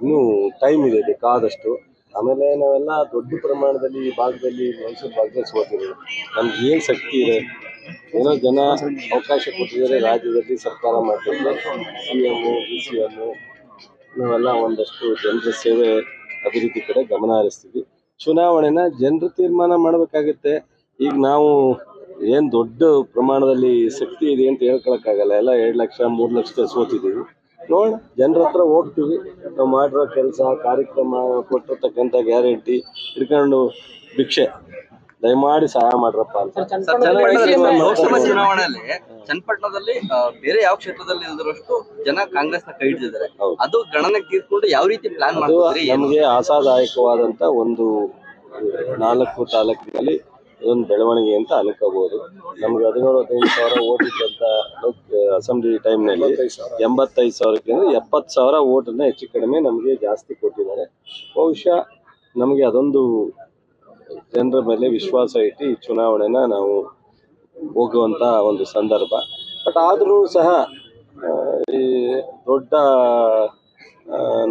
ಇನ್ನೂ ಟೈಮ್ ಇದೆ ಬೇಕಾದಷ್ಟು ಆಮೇಲೆ ನಾವೆಲ್ಲ ದೊಡ್ಡ ಪ್ರಮಾಣದಲ್ಲಿ ಈ ಭಾಗದಲ್ಲಿ ಮೈಸೂರು ಭಾಗದಲ್ಲಿ ಸೋತಿದ್ದೀವಿ. ನಮ್ಗೆ ಏನು ಶಕ್ತಿ ಇದೆ? ಏನೋ ಜನ ಅವಕಾಶ ಕೊಟ್ಟಿದ್ದಾರೆ ರಾಜ್ಯದಲ್ಲಿ ಸರ್ಕಾರ ಮಾಡಲಿಕ್ಕೆ ಸಿ ಎಮ್ಮು ಡಿ ಸಿ ನಾವೆಲ್ಲ ಒಂದಷ್ಟು ಜನರ ಸೇವೆ ಅಭಿವೃದ್ಧಿ ಕಡೆ ಗಮನ ಹರಿಸ್ತೀವಿ. ಚುನಾವಣೆನ ಜನರು ತೀರ್ಮಾನ ಮಾಡಬೇಕಾಗುತ್ತೆ. ಈಗ ನಾವು ಏನು ದೊಡ್ಡ ಪ್ರಮಾಣದಲ್ಲಿ ಶಕ್ತಿ ಇದೆ ಅಂತ ಹೇಳ್ಕೊಳಕ್ಕಾಗಲ್ಲ. ಎಲ್ಲ ಎರಡು ಲಕ್ಷ ಮೂರು ಲಕ್ಷ ಸೋತಿದ್ದೀವಿ. ನೋಡೋಣ. ಜನರ ಹತ್ರ ಹೋಗ್ತೀವಿ. ನಾವು ಮಾಡಿರೋ ಕೆಲಸ ಕಾರ್ಯಕ್ರಮ ಕೊಟ್ಟಿರ್ತಕ್ಕಂಥ ಗ್ಯಾರಂಟಿ ಹಿಡ್ಕೊಂಡು ಭಿಕ್ಷೆ. ದಯಮಾಡಿ ಸಹಾಯ ಮಾಡ್ರಪ್ಪ ಅಂತ. ಲೋಕಸಭಾ ಚುನಾವಣೆಯಲ್ಲಿ ಚನ್ನಪಟ್ಟಣದಲ್ಲಿ ಬೇರೆ ಯಾವ ಕ್ಷೇತ್ರದಲ್ಲಿ ಇಲ್ದಿರೋಷ್ಟು ಜನ ಕಾಂಗ್ರೆಸ್ನ ಕೈ ಹಿಡಿದಿದ್ದಾರೆ. ಅದು ಗಣನೆಗೆ ತೀರ್ಕೊಂಡು ಯಾವ ರೀತಿ ಪ್ಲಾನ್ ಏನು? ನಮಗೆ ಆಸಾದಾಯಕವಾದಂತ ಒಂದು ನಾಲ್ಕು ತಾಲೂಕಿನಲ್ಲಿ ಇದೊಂದು ಬೆಳವಣಿಗೆ ಅಂತ ಅನ್ಕೋಬಹುದು ನಮ್ಗೆ ಹದಿನೇಳು, ಹದಿನೈದು ಸಾವಿರ ಓಟ್ ಇದ್ದಂತ ಲೋಕ್ ಅಸೆಂಬ್ಲಿ ಟೈಮ್ನಲ್ಲಿ ಎಂಬತ್ತೈದು ಸಾವಿರಕ್ಕಿಂತ ಎಪ್ಪತ್ತು ಸಾವಿರ ಓಟನ್ನ ಹೆಚ್ಚು ಕಡಿಮೆ ನಮಗೆ ಜಾಸ್ತಿ ಕೊಟ್ಟಿದ್ದಾರೆ. ಬಹುಶಃ ನಮಗೆ ಅದೊಂದು ಜನರ ಮೇಲೆ ವಿಶ್ವಾಸ ಇಟ್ಟು ಈ ಚುನಾವಣೆನ ನಾವು ಹೋಗುವಂಥ ಒಂದು ಸಂದರ್ಭ. ಬಟ್ ಆದರೂ ಸಹ ಈ ದೊಡ್ಡ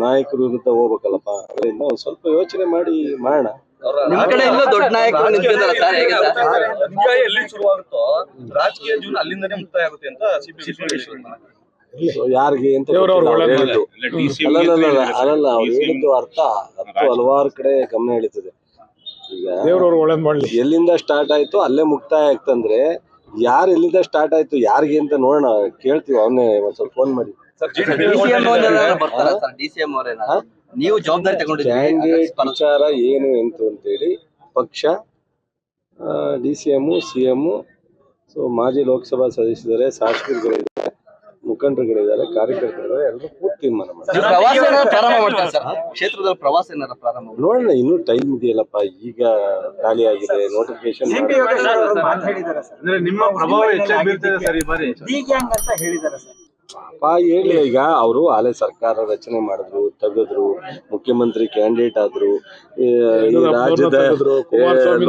ನಾಯಕರ ವಿರುದ್ಧ ಹೋಗ್ಬೇಕಲ್ಲಪ್ಪ. ಅದರಿಂದ ಒಂದು ಸ್ವಲ್ಪ ಯೋಚನೆ ಮಾಡಿ ಮಾಡೋಣ. ನಿಮ್ ಕಡೆ ಇನ್ನೂ ದೊಡ್ಡ ನಾಯಕರು ನಿಂತಿದ್ದಾರೆ ಸರ್ ಹೇಗೆ ಸರ್? ಎಲ್ಲಿ ಶುರುವಾಗುತ್ತೋ ರಾಜಕೀಯ ಜೀವನ ಅಲ್ಲಿಂದನೇ ಮುಕ್ತಾಯ ಆಗುತ್ತೆ ಅಂತ ಸಿಪಿ ಯಾರಿಗೆ ಅಂತ ಹೇಳಿದ್ದು. ಅಲ್ಲಲ್ಲ ಅಲ್ಲಲ್ಲ ಅವ್ರು ಹೇಳಿದ್ದು ಅರ್ಥ. ಹತ್ತು ಹಲವಾರು ಕಡೆ ಗಮನ ಹೇಳ್ತಿದೆ ಈಗ ದೇವ್ರವ್ರು ಒಳ್ಳೇದ್ ಮಾಡ್ಲಿ. ಎಲ್ಲಿಂದ ಸ್ಟಾರ್ಟ್ ಆಯ್ತು ಅಲ್ಲೇ ಮುಕ್ತಾಯ ಆಗ್ತಂದ್ರೆ ಯಾರು ಎಲ್ಲಿಂದ ಸ್ಟಾರ್ಟ್ ಆಯ್ತು ಯಾರಿಗೆ ಅಂತ ನೋಡೋಣ. ಕೇಳ್ತೀವಿ ಅವನ್ನೇ ಒಂದ್ ಸ್ವಲ್ಪ ಫೋನ್ ಮಾಡಿ. ನೀವು ಜವಾಬ್ದಾರಿ ತಗೊಂಡಿದ್ದೀರಿ. ಕ್ಯಾಂಡಿಡೇಟ್ ವಿಚಾರ ಏನು ಅಂತ ಹೇಳಿ ಪಕ್ಷ D C M C M so ಮಾಜಿ ಲೋಕಸಭಾ ಸದಸ್ಯರಿದ್ದಾರೆ ಶಾಸಕರುಗಳಿದ್ದಾರೆ ಮುಖಂಡರುಗಳಿದ್ದಾರೆ ಕಾರ್ಯಕರ್ತರಿದ್ದಾರೆ ಎಲ್ಲರೂ ಪೂರ್ತಿ ತೀರ್ಮಾನ ಮಾಡ್ತೀರಾ ಸರ್? ಕ್ಷೇತ್ರದಲ್ಲಿ ಪ್ರವಾಸ ಏನಾರ ಪ್ರಾರಂಭ? ನೋಡೋಣ ಇನ್ನೂ ಟೈಮ್ ಇದೆಯಲ್ಲಪ್ಪ ಈಗ ಖಾಲಿ ಆಗಿದೆ ನೋಟಿಫಿಕೇಶನ್ ಅಂದ್ರೆ ನಿಮ್ಮ ಪ್ರಭಾವ ಹೆಚ್ಚಾಗಿ ಬೀರ್ತದೆ ಸರ್ ಈ ಬಾರಿ. ಡಿ ಗ್ಯಾಂಗ್ ಅಂತ ಹೇಳಿದ್ದಾರೆ ಸರ್? ಹೇಳಿ ಈಗ ಅವರು ಹಳೆ ಸರ್ಕಾರ ರಚನೆ ಮಾಡಿದ್ರು ತೆಗೆದ್ರು ಮುಖ್ಯಮಂತ್ರಿ ಕ್ಯಾಂಡಿಡೇಟ್ ಆದ್ರು ಈ ರಾಜ್ಯದ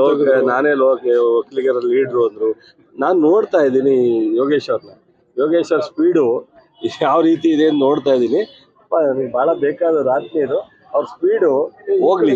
ಲೋಕ ನಾನೇ ಲೋಕ ಒಕ್ಕಲಿಗರ ಲೀಡ್ರು ಅಂದ್ರು. ನಾನು ನೋಡ್ತಾ ಇದ್ದೀನಿ ಯೋಗೇಶ್ ಅವ್ರನ್ನ ಯೋಗೇಶ್ ಅವ್ರ ಸ್ಪೀಡು ಯಾವ ರೀತಿ ಇದೆ ಅಂತ ನೋಡ್ತಾ ಇದ್ದೀನಿ. ಬಹಳ ಬೇಕಾದ ರಾತ್ರಿ ಇದು. ಅವ್ರ ಸ್ಪೀಡು ಹೋಗ್ಲಿ